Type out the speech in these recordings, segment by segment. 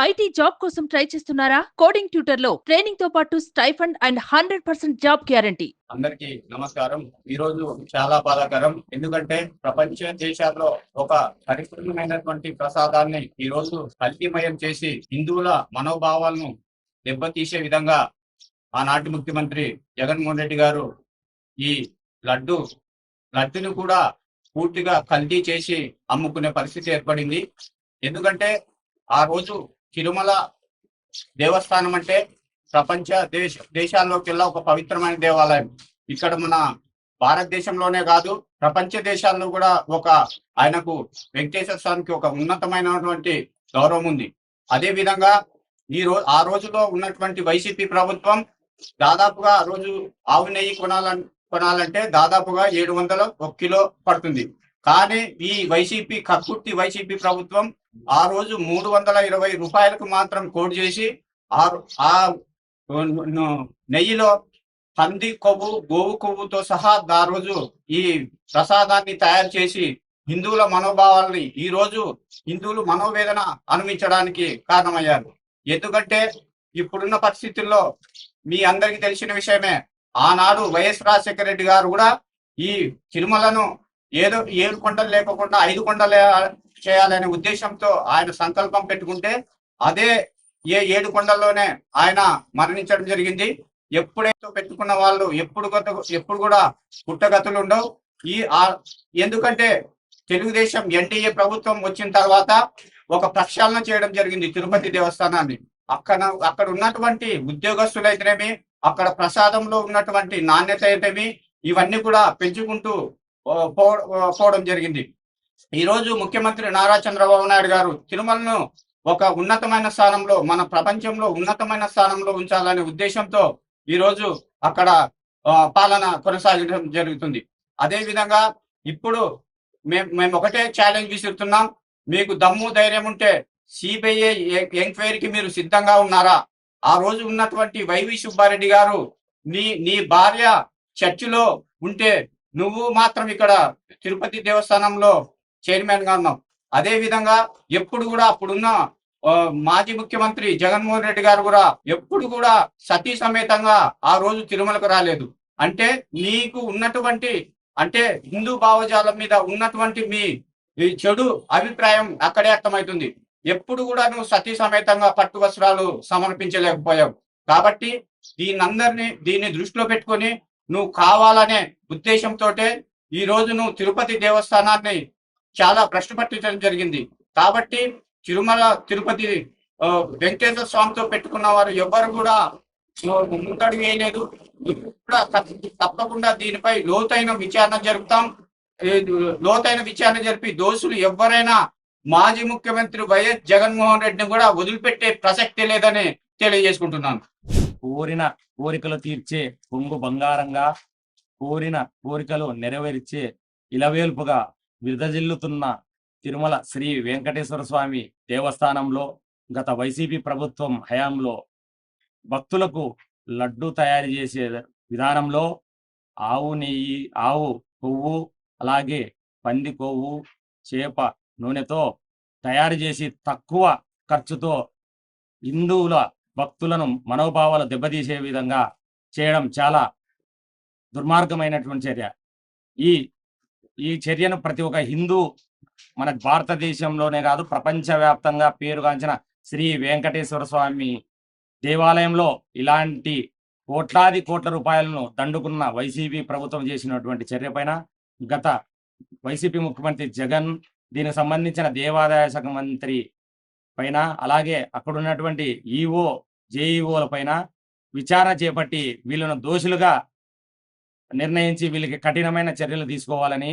IT job కోసం try చేస్తున్నారా? Coding ట్యూటర్లో ట్రైనింగ్తో పాటు stipend and hundred percent job guarantee. అందరికీ నమస్కారం. ఈ రోజు చాలా బాధాకరం. ఎందుకంటే ప్రపంచ దేశాల్లో ఒక పరిపూర్ణమైనటువంటి ప్రసాదాన్ని ఈ రోజు కల్తీమయం చేసి హిందువుల మనోభావాలను దెబ్బతీసే విధంగా ఆనాటి ముఖ్యమంత్రి జగన్మోహన్ రెడ్డి గారు ఈ లడ్డు లడ్డును కూడా పూర్తిగా కల్తీ చేసి అమ్ముకునే పరిస్థితి ఏర్పడింది. ఎందుకంటే ఆ రోజు తిరుమల దేవస్థానం అంటే ప్రపంచ దేశ దేశాల్లోకెల్లా ఒక పవిత్రమైన దేవాలయం. ఇక్కడ మన భారతదేశంలోనే కాదు ప్రపంచ దేశాల్లో కూడా ఒక ఆయనకు వెంకటేశ్వర స్వామికి ఒక ఉన్నతమైనటువంటి గౌరవం ఉంది. అదే విధంగా ఈ రోజు ఆ రోజులో ఉన్నటువంటి వైసీపీ ప్రభుత్వం దాదాపుగా ఆ రోజు ఆవు నెయ్యి కొనాలని కొనాలంటే దాదాపుగా ఏడు వందల ఒక కిలో పడుతుంది. కానీ ఈ వైసీపీ కక్కుర్తి వైసీపీ ప్రభుత్వం ఆ రోజు మూడు వందల ఇరవై రూపాయలకు మాత్రం కోడ్ చేసి ఆ ఆ నెయ్యిలో పంది కొవ్వు గోవు కొవ్వుతో సహా ఆ రోజు ఈ ప్రసాదాన్ని తయారు చేసి హిందువుల మనోభావాల్ని ఈ రోజు హిందువులు మనోవేదన అనుమించడానికి కారణమయ్యారు. ఎందుకంటే ఇప్పుడున్న పరిస్థితుల్లో మీ అందరికీ తెలిసిన విషయమే ఆనాడు వైఎస్ రాజశేఖర రెడ్డి గారు కూడా ఈ తిరుమలను ఏదో ఏడు కొండలు లేకుండా ఐదు కొండలు చేయాలనే ఉద్దేశంతో ఆయన సంకల్పం పెట్టుకుంటే అదే ఏ ఏడు కొండల్లోనే ఆయన మరణించడం జరిగింది. ఎప్పుడైతే పెట్టుకున్న వాళ్ళు ఎప్పుడు గత ఎప్పుడు కూడా పుట్టగతులు ఉండవు. ఈ ఎందుకంటే తెలుగుదేశం ఎన్డీఏ ప్రభుత్వం వచ్చిన తర్వాత ఒక ప్రక్షాళన చేయడం జరిగింది తిరుపతి దేవస్థానాన్ని. అక్కడ అక్కడ ఉన్నటువంటి ఉద్యోగస్తులైతేనేమి అక్కడ ప్రసాదంలో ఉన్నటువంటి నాణ్యత అయితేమి ఇవన్నీ కూడా పెంచుకుంటూ పోవడం జరిగింది. ఈ రోజు ముఖ్యమంత్రి నారా చంద్రబాబు నాయుడు గారు తిరుమలను ఒక ఉన్నతమైన స్థానంలో మన ప్రపంచంలో ఉన్నతమైన స్థానంలో ఉంచాలనే ఉద్దేశంతో ఈ రోజు అక్కడ పాలన కొనసాగడం జరుగుతుంది. అదే విధంగా ఇప్పుడు మేము మేము ఒకటే ఛాలెంజ్ విసురుతున్నాం. మీకు దమ్ము ధైర్యం ఉంటే సిబిఐ ఎంక్వైరీకి మీరు సిద్ధంగా ఉన్నారా? ఆ రోజు ఉన్నటువంటి వైవి సుబ్బారెడ్డి గారు నీ నీ భార్య చర్చిలో ఉంటే నువ్వు మాత్రం ఇక్కడ తిరుపతి దేవస్థానంలో చైర్మన్గా ఉన్నాం. అదే విధంగా ఎప్పుడు కూడా అప్పుడున్న మాజీ ముఖ్యమంత్రి జగన్మోహన్ రెడ్డి గారు కూడా ఎప్పుడు కూడా సతీ సమేతంగా ఆ రోజు తిరుమలకు రాలేదు. అంటే నీకు ఉన్నటువంటి అంటే హిందూ భావజాలం మీద ఉన్నటువంటి మీ చెడు అభిప్రాయం అక్కడే అర్థమవుతుంది. ఎప్పుడు కూడా నువ్వు సతీ సమేతంగా పట్టు వస్త్రాలు సమర్పించలేకపోయావు. కాబట్టి దీనందరినీ దీన్ని దృష్టిలో పెట్టుకొని నువ్వు కావాలనే ఉద్దేశంతో ఈ రోజు నువ్వు తిరుపతి దేవస్థానాన్ని చాలా ప్రశ్న పట్టించడం జరిగింది. కాబట్టి తిరుమల తిరుపతి వెంకటేశ్వర స్వామితో పెట్టుకున్న వారు ఎవరు కూడా ముందడుగు వేయలేదు. కూడా తప్పకుండా దీనిపై లోతైన విచారణ జరుపుతాం. లోతైన విచారణ జరిపి దోషులు ఎవరైనా మాజీ ముఖ్యమంత్రి వైఎస్ జగన్మోహన్ రెడ్డిని కూడా వదిలిపెట్టే ప్రసక్తి లేదని తెలియజేసుకుంటున్నాను. కోరిన కోరికలు తీర్చే పొంగు బంగారంగా కోరిన కోరికలు నెరవేర్చే ఇలవేల్పుగా విరదజిల్లుతున్న తిరుమల శ్రీ వెంకటేశ్వర స్వామి దేవస్థానంలో గత వైసీపీ ప్రభుత్వం హయాంలో భక్తులకు లడ్డు తయారు చేసే విధానంలో ఆవు నెయ్యి ఆవు కొవ్వు అలాగే పంది కొవ్వు చేప నూనెతో తయారు చేసి తక్కువ ఖర్చుతో హిందువుల భక్తులను మనోభావాలు దెబ్బతీసే విధంగా చేయడం చాలా దుర్మార్గమైనటువంటి చర్య. ఈ ఈ చర్యను ప్రతి ఒక్క హిందూ మన భారతదేశంలోనే కాదు ప్రపంచవ్యాప్తంగా పేరుగాంచిన శ్రీ వెంకటేశ్వర స్వామి దేవాలయంలో ఇలాంటి కోట్లాది కోట్ల రూపాయలను దండుకున్న వైసీపీ ప్రభుత్వం చేసినటువంటి చర్య పైన గత వైసీపీ ముఖ్యమంత్రి జగన్ దీనికి సంబంధించిన దేవాదాయ శాఖ మంత్రి పైన అలాగే అక్కడున్నటువంటి ఈఓ జేఈఓల పైన విచారణ చేపట్టి వీళ్ళను దోషులుగా నిర్ణయించి వీళ్ళకి కఠినమైన చర్యలు తీసుకోవాలని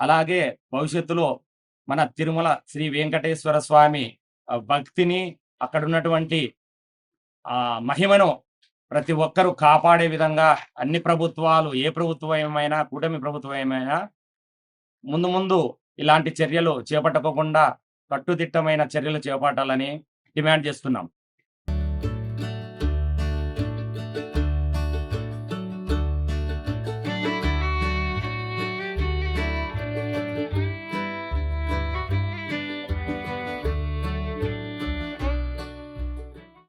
అలాగే భవిష్యత్తులో మన తిరుమల శ్రీ వెంకటేశ్వర స్వామి భక్తిని అక్కడ ఉన్నటువంటి ఆ మహిమను ప్రతి ఒక్కరూ కాపాడే విధంగా అన్ని ప్రభుత్వాలు ఏ ప్రభుత్వం ఏమైనా కూటమి ప్రభుత్వమైనా ముందు ముందు ఇలాంటి చర్యలు చేపట్టకుండా కట్టుదిట్టమైన చర్యలు చేపట్టాలని డిమాండ్ చేస్తున్నాం.